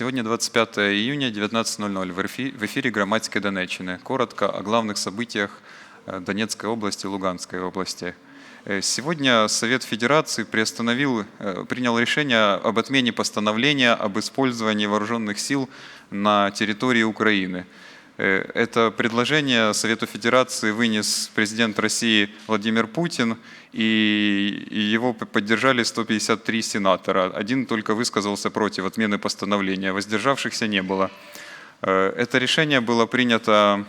Сегодня 25 июня, 19.00. В эфи- в эфире «Громадской Донеччины». Коротко о главных событиях э, Донецкой области Луганской области. Э, Сегодня Совет Федерации приостановил, э, принял решение об отмене постановления об использовании вооруженных сил на территории Украины. Э, Это предложение Совету Федерации вынес президент России Владимир Путин, и его поддержали 153 сенатора. Один только высказался против отмены постановления, воздержавшихся не было. Э, Это решение было принято,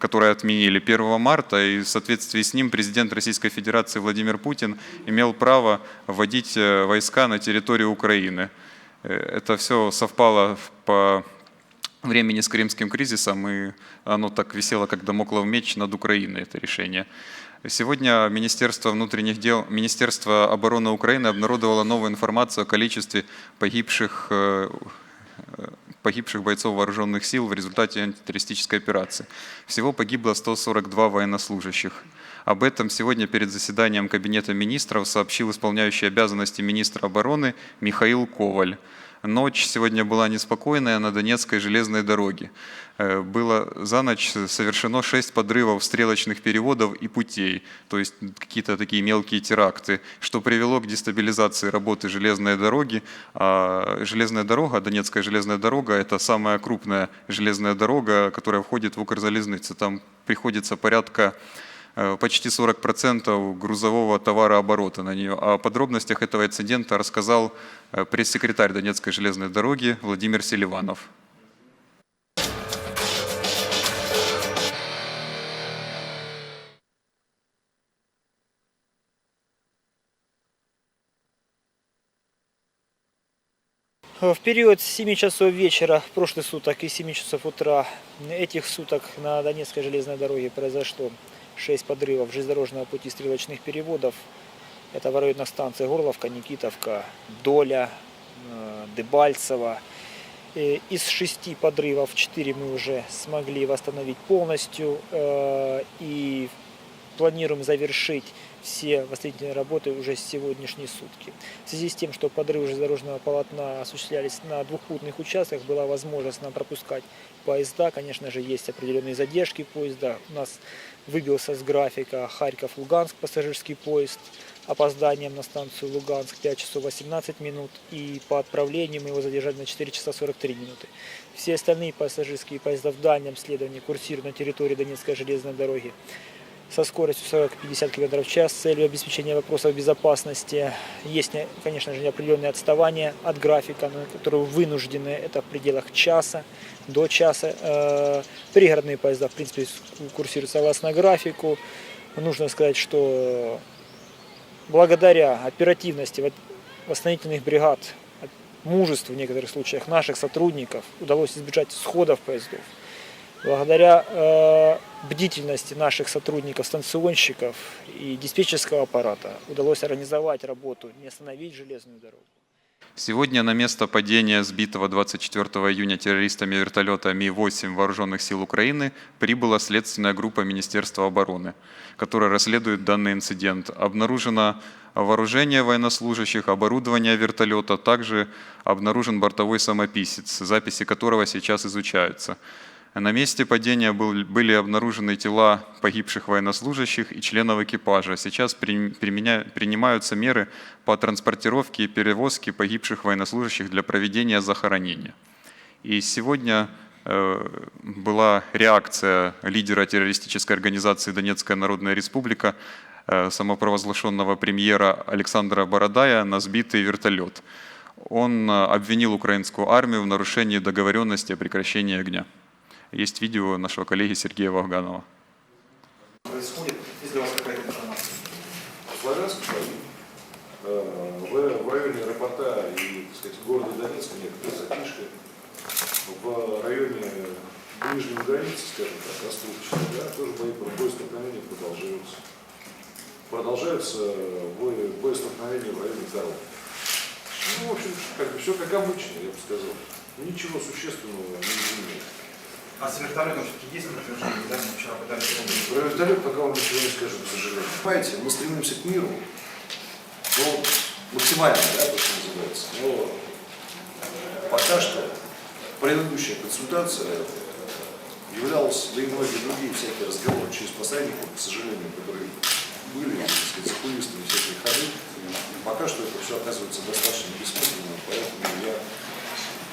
которое отменили 1 марта, и в соответствии с ним президент Российской Федерации Владимир Путин имел право вводить э, войска на территорию Украины. Это все совпало по времени с Крымским кризисом, и оно так висело, как домоклов меч над Украиной, это решение. Сегодня Министерство внутренних дел, Министерство обороны Украины обнародовало новую информацию о количестве погибших, э, э, погибших бойцов вооруженных сил в результате антитеррористической операции. Всего погибло 142 военнослужащих. Об этом сегодня перед заседанием Кабинета министров сообщил исполняющий обязанности министра обороны Михаил Коваль. Ночь сегодня была неспокойная на Донецкой железной дороге. Э, Было за ночь совершено шесть подрывов стрелочных переводов и путей, то есть какие-то такие мелкие теракты, что привело к дестабилизации работы железной дороги. А железная дорога, Донецкая железная дорога, это самая крупная железная дорога, которая входит в Укрзалезницу. Там приходится порядка почти 40% грузового товарооборота на нее. О подробностях этого инцидента рассказал э, пресс-секретарь Донецкой железной дороги Владимир Селиванов. В период с 7 часов вечера прошлых суток и 7 часов утра этих суток на Донецкой железной дороге произошло 6 подрывов железнодорожного пути стрелочных переводов. Это в районах станций Горловка, Никитовка, Доля, э, Дебальцево. Э, Из шести подрывов 4 мы уже смогли восстановить полностью э, и планируем завершить все восстановительные работы уже с сегодняшней сутки. В связи с тем, что подрывы железнодорожного полотна осуществлялись на двухпутных участках, была возможность нам пропускать поезда. Конечно же, есть определенные задержки поезда. У нас выбился с графика Харьков-Луганск пассажирский поезд опозданием на станцию Луганск 5 часов 18 минут и по отправлению мы его задержали на 4 часа 43 минуты. Все остальные пассажирские поезда в дальнем следовании курсируют на территории Донецкой железной дороги со скоростью 40-50 км в час с целью обеспечения вопросов безопасности. Есть, не- конечно же, неопределенные отставания от графика, на которые вынуждены, это в пределах часа, до часа. Э, Пригородные поезда, в принципе, курсируют согласно графику. Нужно сказать, что благодаря оперативности восстановительных бригад, мужеству в некоторых случаях наших сотрудников удалось избежать сходов поездов. Благодаря э, бдительности наших сотрудников, станционщиков и диспетчерского аппарата удалось организовать работу, не остановить железную дорогу. Сегодня на место падения сбитого 24 июня террористами вертолета Ми-8 Вооруженных сил Украины прибыла следственная группа Министерства обороны, которая расследует данный инцидент. Обнаружено вооружение военнослужащих, оборудование вертолета, также обнаружен бортовой самописец, записи которого сейчас изучаются. На месте падения был- были обнаружены тела погибших военнослужащих и членов экипажа. Сейчас при- применя- принимаются меры по транспортировке и перевозке погибших военнослужащих для проведения захоронения. И сегодня э, была реакция лидера террористической организации Донецкая Народная Республика, э, самопровозглашенного премьера Александра Бородая на сбитый вертолет. Он э, обвинил украинскую армию в нарушении договоренности о прекращении огня. Есть видео нашего коллеги Сергея Вахганова. происходит, э, в, районе аэропорта и, так сказать, города Донецка некоторые затишье. В районе ближней границы, скажем так, Ростовщины, да, тоже бои, бои столкновения продолжаются. Продолжаются бои, бои в районе дорог. Ну, в общем, как бы все как обычно, я бы сказал. Ничего существенного не изменилось. А с вертолетом все-таки есть подтверждение, да? Мы вчера пытались помнить. Про вертолет пока вам ничего не скажу, к сожалению. Понимаете, мы стремимся к миру, ну, максимально, да, то, что называется. Но пока что предыдущая консультация э, являлась, да и многие другие всякие разговоры через посредников, к сожалению, которые были, так сказать, закулисные всякие ходы. Пока что это все оказывается достаточно бессмысленным, поэтому я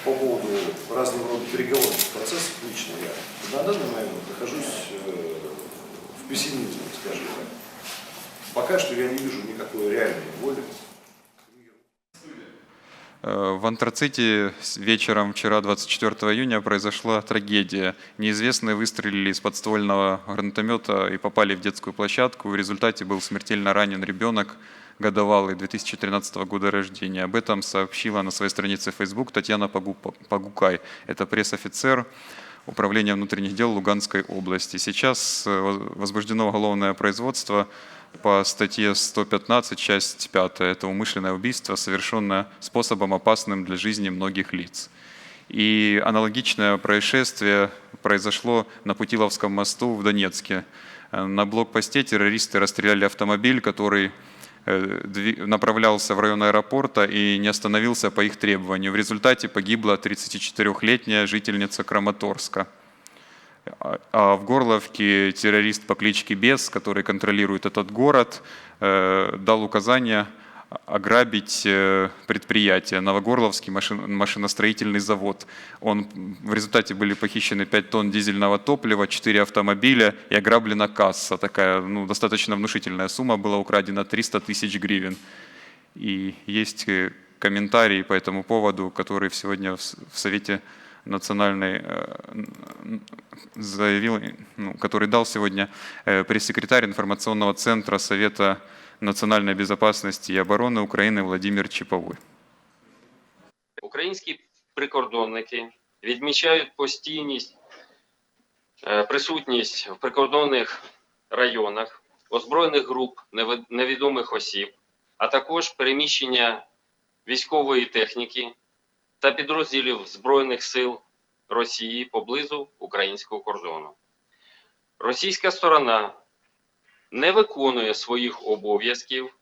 по поводу разного рода переговорных процессов лично я на данный момент нахожусь э, в пессимизме, скажем так. Пока что я не вижу никакой реальной воли В Антраците вечером вчера, 24 июня, произошла трагедия. Неизвестные выстрелили из подствольного гранатомета и попали в детскую площадку. В результате был смертельно ранен ребенок годовалый 2013 года рождения. Об этом сообщила на своей странице Facebook Татьяна Погукай. Это пресс-офицер Управления внутренних дел Луганской области. Сейчас э, воз- возбуждено уголовное производство по статье 115, часть 5. Это умышленное убийство, совершенное способом опасным для жизни многих лиц. И аналогичное происшествие произошло на Путиловском мосту в Донецке. Э, На блокпосте террористы расстреляли автомобиль, который э, направлялся в район аэропорта и не остановился по их требованию. В результате погибла 34-летняя жительница Краматорска. А- А в Горловке террорист по кличке Бес, который контролирует этот город, э, дал указание ограбить э, предприятие Новогорловский машин- машиностроительный завод. Он, в результате были похищены 5 тонн дизельного топлива, 4 автомобиля и ограблена касса. Такая ну, достаточно внушительная сумма была украдена 300 тысяч гривен. И есть э, комментарий по этому поводу, который сегодня в Совете национальной э, н- заявил, ну, который дал сегодня э, пресс-секретарь информационного центра Совета национальной безопасности и обороны Украины Владимир Чиповой. Українські прикордонники відмічають постійність, е, присутність в прикордонних районах, озброєних груп неви- невідомих осіб, а також переміщення військової техніки та підрозділів Збройних сил Росії поблизу українського кордону. Російська сторона не виконує своїх обов'язків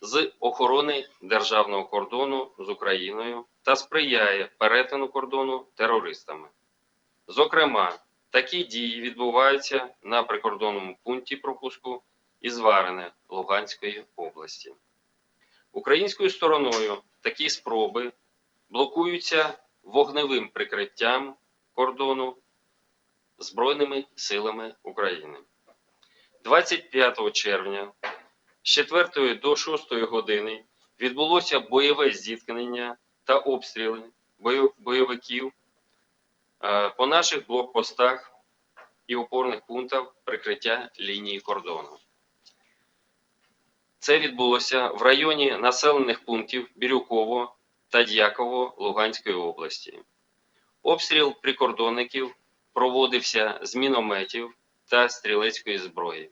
з охорони державного кордону з Україною та сприяє перетину кордону терористами. Зокрема, такі дії відбуваються на прикордонному пункті пропуску Ізварине Луганської області. Українською стороною такі спроби блокуються вогневим прикриттям кордону Збройними силами України. 25 червня з 4 до 6 години відбулося бойове зіткнення та обстріли бойовиків е, по наших блокпостах і опорних пунктах прикриття лінії кордону. Це відбулося в районі населених пунктів Бірюково та Дяково Луганської області. Обстріл прикордонників проводився з мінометів та стрілецької зброї.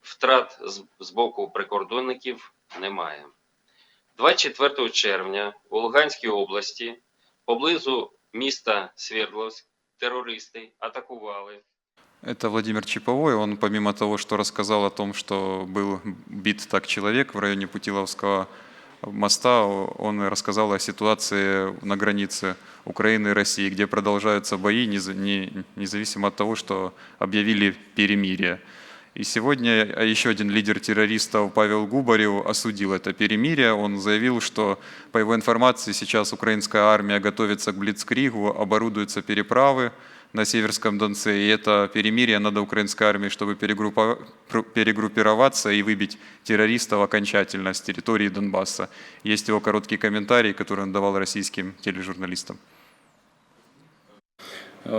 Втрат з, боку прикордонників немає. 24 червня у Луганській області поблизу міста Свердловськ терористи атакували Это Владимир Чиповой. Он, помимо того, что рассказал о том, что был бит так человек в районе Путиловского моста, он рассказал о ситуации на границе Украины и России, где продолжаются бои, нез- не- независимо от того, что объявили перемирие. И сегодня еще один лидер террористов Павел Губарев осудил это перемирие. Он заявил, что, по его информации, сейчас украинская армия готовится к Блицкригу, оборудуются переправы на Северском Донце. И это перемирие надо украинской армии, чтобы перегруппироваться и выбить террористов окончательно с территории Донбасса. Есть его короткий комментарий, который он давал российским тележурналистам.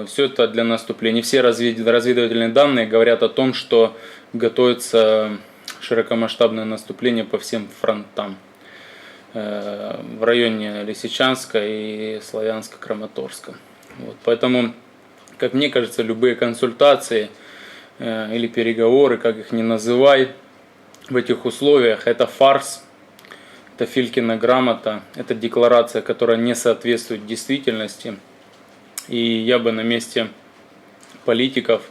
Все это для наступления. Все развед- разведывательные данные говорят о том, что готовится широкомасштабное наступление по всем фронтам. Э, В районе Лисичанска и Славянска-Краматорска. Вот. Поэтому, как мне кажется, любые консультации э, или переговоры, как их ни называй, в этих условиях это фарс, это Филькина грамота, это декларация, которая не соответствует действительности. И я бы на месте политиков,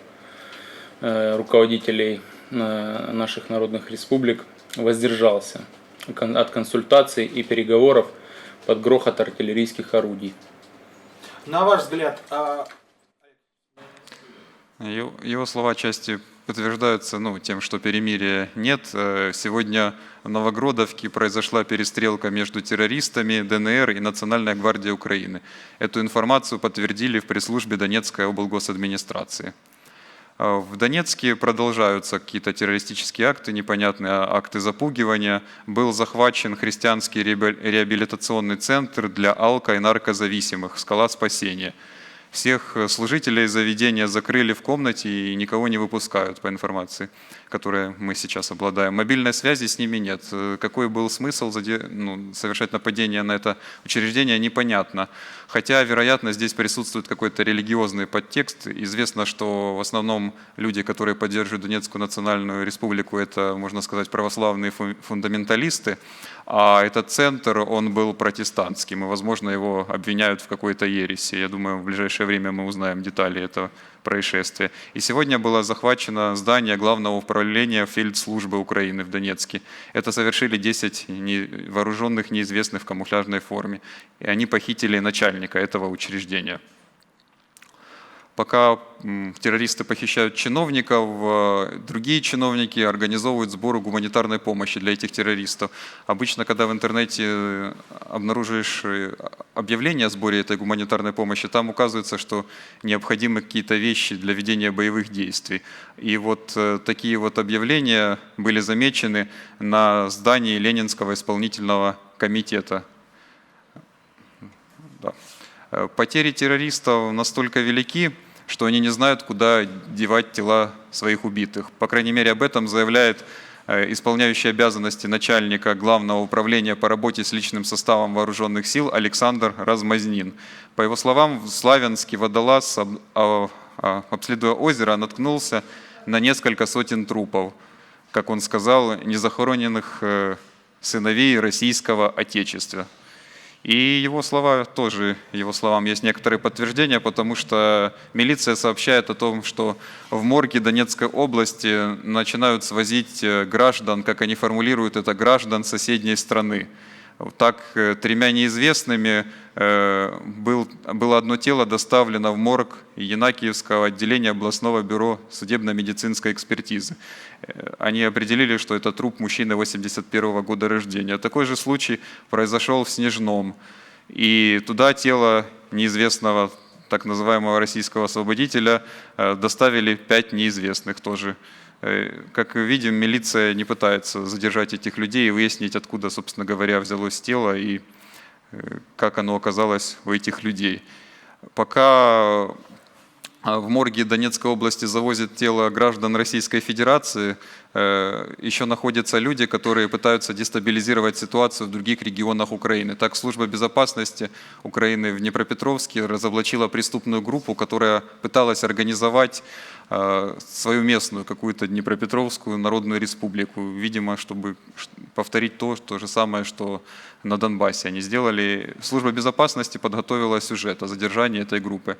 э, руководителей э, наших народных республик воздержался от консультаций и переговоров под грохот артиллерийских орудий. На ваш взгляд, а Его, слова отчасти подтверждаются ну, тем, что перемирия нет. Э, Сегодня в Новогродовке произошла перестрелка между террористами ДНР и Национальной гвардией Украины. Эту информацию подтвердили в пресс-службе Донецкой облгосадминистрации. А В Донецке продолжаются какие-то террористические акты, непонятные акты запугивания. Был захвачен христианский реабили- реабилитационный центр для алко- и наркозависимых «Скала спасения». Всех э, служителей заведения закрыли в комнате и никого не выпускают, по информации, которой мы сейчас обладаем. Мобильной связи с ними нет. Э, Какой был смысл ну, совершать нападение на это учреждение, непонятно. Хотя, вероятно, здесь присутствует какой-то религиозный подтекст. Известно, что в основном люди, которые поддерживают Донецкую национальную республику, это, можно сказать, православные фу- фундаменталисты. А этот центр, он был протестантским, и, возможно, его обвиняют в какой-то ереси. Я думаю, в ближайшее время мы узнаем детали этого происшествия. И сегодня было захвачено здание главного управления фельдслужбы Украины в Донецке. Это совершили 10 не- вооруженных неизвестных в камуфляжной форме. И они похитили начальника этого учреждения. Пока террористы похищают чиновников, э, другие чиновники организовывают сбор гуманитарной помощи для этих террористов. Обычно, когда в интернете э, обнаружишь э, объявление о сборе этой гуманитарной помощи, там указывается, что необходимы какие-то вещи для ведения боевых действий. И вот такие вот объявления были замечены на здании Ленинского исполнительного комитета да. Потери террористов настолько велики, что они не знают, куда девать тела своих убитых. По крайней мере, об этом заявляет э, исполняющий обязанности начальника Главного управления по работе с личным составом вооруженных сил Александр Размазнин. По его словам, Славянский водолаз, об- обследуя озеро, наткнулся на несколько сотен трупов, как он сказал, незахороненных э, сыновей российского Отечества. И его слова тоже, его словам есть некоторые подтверждения, потому что милиция сообщает о том, что в морге Донецкой области начинают свозить э, граждан, как они формулируют это, граждан соседней страны. Так, э, тремя неизвестными э, был, было одно тело доставлено в морг Янакиевского отделения областного бюро судебно-медицинской экспертизы. Э, Они определили, что это труп мужчины 81 года рождения. Такой же случай произошел в Снежном. И туда тело неизвестного так называемого российского освободителя доставили пять неизвестных тоже. Э, Как видим, милиция не пытается задержать этих людей и выяснить, откуда, собственно говоря, взялось тело и э, как оно оказалось у этих людей. Пока в морге Донецкой области завозят тело граждан Российской Федерации. Э, Еще находятся люди, которые пытаются дестабилизировать ситуацию в других регионах Украины. Так, служба безопасности Украины в Днепропетровске разоблачила преступную группу, которая пыталась организовать э, свою местную какую-то Днепропетровскую народную республику, видимо, чтобы повторить то, то же самое, что на Донбассе они сделали. Служба безопасности подготовила сюжет о задержании этой группы.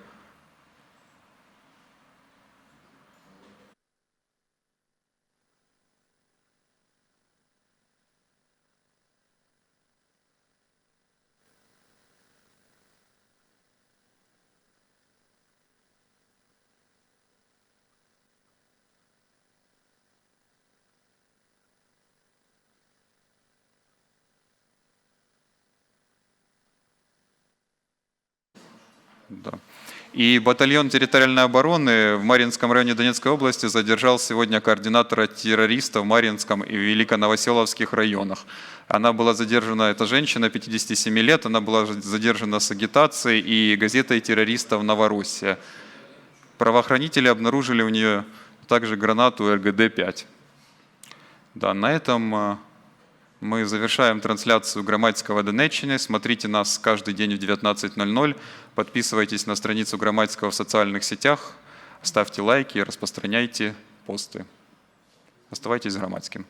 Да. И батальон территориальной обороны в Марьинском районе Донецкой области задержал сегодня координатора террористов в Марьинском и Великоновоселовских районах. Она была задержана, эта женщина 57 лет, она была задержана с агитацией и газетой террористов «Новороссия». Правоохранители обнаружили у нее также гранату РГД-5. Да, на этом э, мы завершаем трансляцию грамматикова Донеччины. Смотрите нас каждый день в 19.00. Подписывайтесь на страницу грамматикова в социальных сетях. Ставьте лайки, распространяйте посты. Оставайтесь грамматиким.